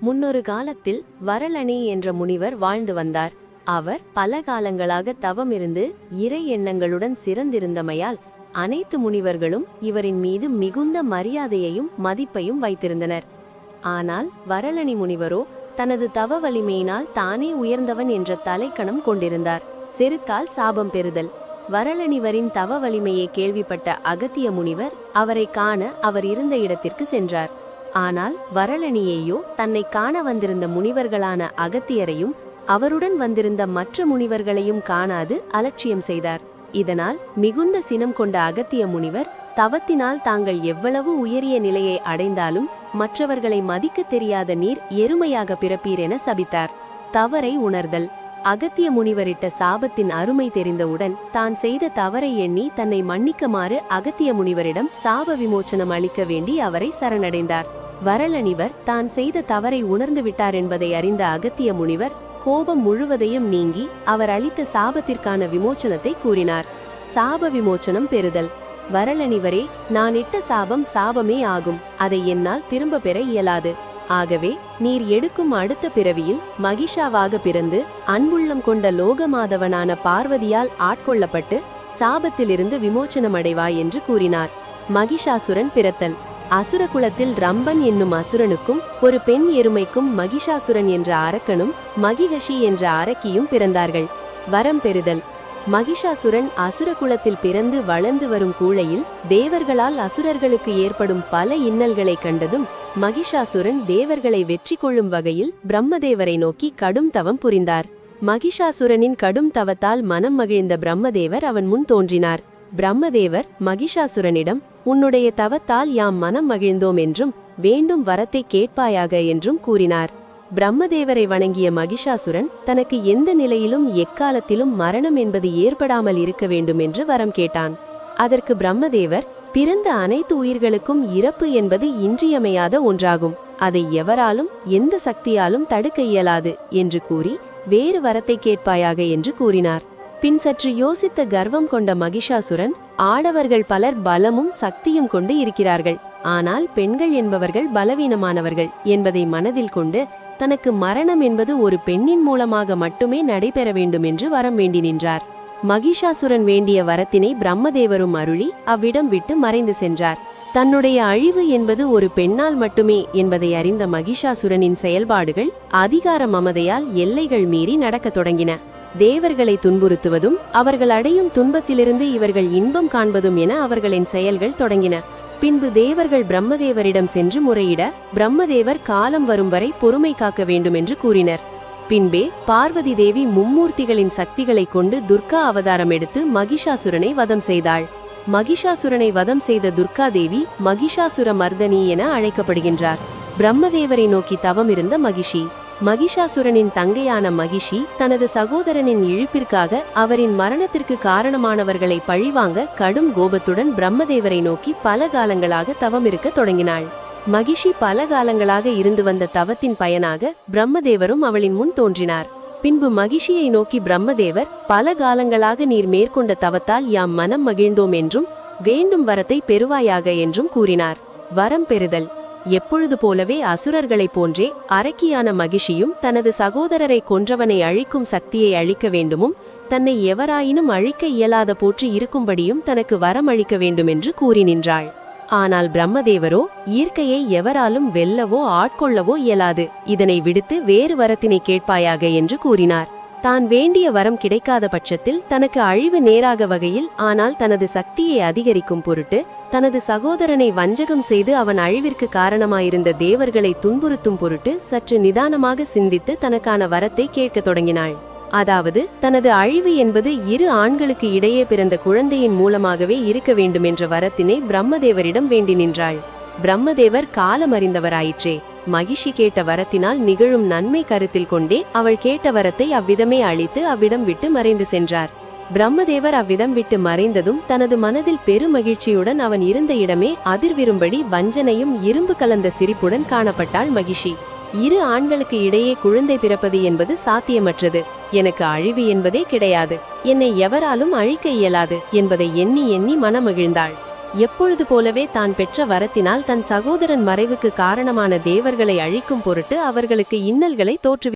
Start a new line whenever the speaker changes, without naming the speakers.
முன்னொரு காலத்தில் வரலணி என்ற முனிவர் வாழ்ந்து வந்தார். அவர் பல காலங்களாக தவமிருந்து இறை எண்ணங்களுடன் சிறந்திருந்தமையால் அனைத்து முனிவர்களும் இவரின் மீது மிகுந்த மரியாதையையும் மதிப்பையும் வைத்திருந்தனர். ஆனால் வரலணி முனிவரோ தனது தவ வலிமையினால் தானே உயர்ந்தவன் என்ற தலைக்கணம் கொண்டிருந்தார். செருக்கால் சாபம் பெறுதல். வரலணிவரின் தவ வலிமையை கேள்விப்பட்ட அகத்திய முனிவர் அவரை காண அவர் இருந்த இடத்திற்கு சென்றார். ஆனால் வரலணியையோ தன்னை காண வந்திருந்த முனிவர்களான அகத்தியரையும் அவருடன் வந்திருந்த மற்ற முனிவர்களையும் காணாது அலட்சியம் செய்தார். இதனால் மிகுந்த சினம் கொண்ட அகத்திய முனிவர் தவத்தினால் தாங்கள் எவ்வளவு உயரிய நிலையை அடைந்தாலும் மற்றவர்களை மதிக்கத் தெரியாத நீர் எருமையாக பிறப்பீர் என சபித்தார். தவறை உணர்தல். அகத்திய முனிவரிட்ட சாபத்தின் அருமை தெரிந்தவுடன் தான் செய்த தவறை எண்ணி தன்னை மன்னிக்குமாறு அகத்திய முனிவரிடம் சாப விமோச்சனம் அளிக்க வேண்டி அவரை சரணடைந்தார். வரலணிவர் தான் செய்த தவறை உணர்ந்து விட்டார் என்பதை அறிந்த அகத்திய முனிவர் கோபம் முழுவதையும் நீங்கி அவர் அளித்த சாபத்திற்கான விமோச்சனத்தை கூறினார். சாப விமோச்சனம் பெறுதல். வரலணிவரே நான் இட்ட சாபம் சாபமே ஆகும். அதை என்னால் திரும்ப பெற இயலாது. ஆகவே நீர் எடுக்கும் அடுத்த பிறவியில் மகிஷாவாக பிறந்து அன்புள்ளம் கொண்ட லோகமாதவனான பார்வதியால் ஆட்கொள்ளப்பட்டு சாபத்திலிருந்து விமோச்சனமடைவாய் என்று கூறினார். மகிஷாசுரன் பிறத்தல். அசுர குலத்தில் ரம்பன் என்னும் அசுரனுக்கும் ஒரு பெண் எருமைக்கும் மகிஷாசுரன் என்ற அரக்கனும் மகிகஷி என்ற அரக்கியும் பிறந்தார்கள். வரம் பெறுதல். மகிஷாசுரன் அசுர குலத்தில் பிறந்து வளர்ந்து வரும் கூழையில் தேவர்களால் அசுரர்களுக்கு ஏற்படும் பல இன்னல்களை கண்டதும் மகிஷாசுரன் தேவர்களை வெற்றி கொள்ளும் வகையில் பிரம்மதேவரை நோக்கி கடும் தவம் புரிந்தார். மகிஷாசுரனின் கடும் தவத்தால் மனம் மகிழ்ந்த பிரம்மதேவர் அவன் முன் தோன்றினார். பிரம்மதேவர் மகிஷாசுரனிடம் உன்னுடைய தவத்தால் யாம் மனம் மகிழ்ந்தோம் என்றும் வேண்டும் வரத்தை கேட்பாயாக என்றும் கூறினார். பிரம்மதேவரை வணங்கிய மகிஷாசுரன் தனக்கு எந்த நிலையிலும் எக்காலத்திலும் மரணம் என்பது ஏற்படாமல் இருக்க வேண்டும் என்று வரம் கேட்டான். அதற்கு பிரம்மதேவர் பிறந்த அனைத்து உயிர்களுக்கும் இறப்பு என்பது இன்றியமையாத ஒன்றாகும். அதை எவராலும் எந்த சக்தியாலும் தடுக்க இயலாது என்று கூறி வேறு வரத்தை கேட்பாயாக என்று கூறினார். பின் சற்று யோசித்த கர்வம் கொண்ட மகிஷாசுரன் ஆடவர்கள் பலர் பலமும் சக்தியும் கொண்டு இருக்கிறார்கள். ஆனால் பெண்கள் என்பவர்கள் பலவீனமானவர்கள் என்பதை மனதில் கொண்டு தனக்கு மரணம் என்பது ஒரு பெண்ணின் மூலமாக மட்டுமே நடைபெற வேண்டும் என்று வரம் வேண்டி நின்றார். மகிஷாசுரன் வேண்டிய வரத்தினை பிரம்மதேவரும் அருளி அவ்விடம் விட்டு மறைந்து சென்றார். தன்னுடைய அழிவு என்பது ஒரு பெண்ணால் மட்டுமே என்பதை அறிந்த மகிஷாசுரனின் செயல்பாடுகள் அதிகார மமதையால் எல்லைகள் மீறி நடக்கத் தொடங்கின. தேவர்களை துன்புறுத்துவதும் அவர்கள் அடையும் துன்பத்திலிருந்து இவர்கள் இன்பம் காண்பதும் என அவர்களின் செயல்கள் தொடங்கின. பின்பு தேவர்கள் பிரம்மதேவரிடம் சென்று முறையிட பிரம்மதேவர் காலம் வரும் வரை பொறுமை காக்க வேண்டும் என்று கூறினர். பின்பே பார்வதி தேவி மும்மூர்த்திகளின் சக்திகளை கொண்டு துர்கா அவதாரம் எடுத்து மகிஷாசுரனை வதம் செய்தாள். மகிஷாசுரனை வதம் செய்த துர்கா தேவி மகிஷாசுர மர்தனி என அழைக்கப்படுகின்றார். பிரம்மதேவரை நோக்கி தவம் இருந்த மகிஷி. மகிஷாசுரனின் தங்கையான மகிஷி தனது சகோதரனின் இழுப்பிற்காக அவரின் மரணத்திற்கு காரணமானவர்களை பழிவாங்க கடும் கோபத்துடன் பிரம்மதேவரை நோக்கி பல காலங்களாக தவம் இருக்க தொடங்கினாள். மகிஷி பல காலங்களாக இருந்து வந்த தவத்தின் பயனாக பிரம்மதேவரும் அவளின் முன் தோன்றினார். பின்பு மகிஷியை நோக்கி பிரம்மதேவர் பல காலங்களாக நீர் மேற்கொண்ட தவத்தால் யாம் மனம் மகிழ்ந்தோம் என்றும் வேண்டும் வரத்தை பெறுவாயாக என்றும் கூறினார். வரம் பெறுதல். எப்பொழுது போலவே அசுரர்களைப் போன்றே அரக்கியான மகிஷியும் தனது சகோதரரை கொன்றவனை அழிக்கும் சக்தியை அழிக்க வேண்டுமும் தன்னை எவராயினும் அழிக்க இயலாத போற்று இருக்கும்படியும் தனக்கு வரம் அளிக்க வேண்டுமென்று கூறி நின்றாள். ஆனால் பிரம்மதேவரோ இயற்கையை எவராலும் வெல்லவோ ஆட்கொள்ளவோ இயலாது. இதனை விடுத்து வேறு வரத்தினை கேட்பாயாக என்று கூறினார். தான் வேண்டிய வரம் கிடைக்காத பட்சத்தில் தனக்கு அழிவு நேராக வகையில் ஆனால் தனது சக்தியை அதிகரிக்கும் பொருட்டு தனது சகோதரனை வஞ்சகம் செய்து அவன் அழிவிற்கு காரணமாயிருந்த தேவர்களை துன்புறுத்தும் பொருட்டு சற்று நிதானமாக சிந்தித்து தனக்கான வரத்தை கேட்கத் தொடங்கினாள். அதாவது தனது அழிவு என்பது இரு ஆண்களுக்கு இடையே பிறந்த குழந்தையின் மூலமாகவே இருக்க வேண்டும் என்ற வரத்தினை பிரம்மதேவரிடம் வேண்டி நின்றாள். பிரம்மதேவர் காலமறிந்தவராயிற்றே. மகிஷி கேட்ட வரத்தினால் நிகழும் நன்மை கருத்தில் கொண்டே அவள் கேட்ட வரத்தை அவ்விதமே அழித்து அவ்விடம் விட்டு மறைந்து சென்றார். பிரம்மதேவர் அவ்விதம் விட்டு மறைந்ததும் தனது மனதில் பெருமகிழ்ச்சியுடன் அவன் இருந்த இடமே அதிர்விரும்படி வஞ்சனையும் இரும்பு கலந்த சிரிப்புடன் காணப்பட்டாள் மகிஷி. இரு ஆண்களுக்கு இடையே குழந்தை பிறப்பது என்பது சாத்தியமற்றது. எனக்கு அழிவு என்பதே கிடையாது. என்னை எவராலும் அழிக்க இயலாது என்பதை எண்ணி எண்ணி மனமகிழ்ந்தாள். எப்பொழுது போலவே தான் பெற்ற வரத்தினால் தன் சகோதரன் மறைவுக்கு காரணமான தேவர்களை அழிக்கும் பொருட்டு அவர்களுக்கு இன்னல்களை தோற்றுவி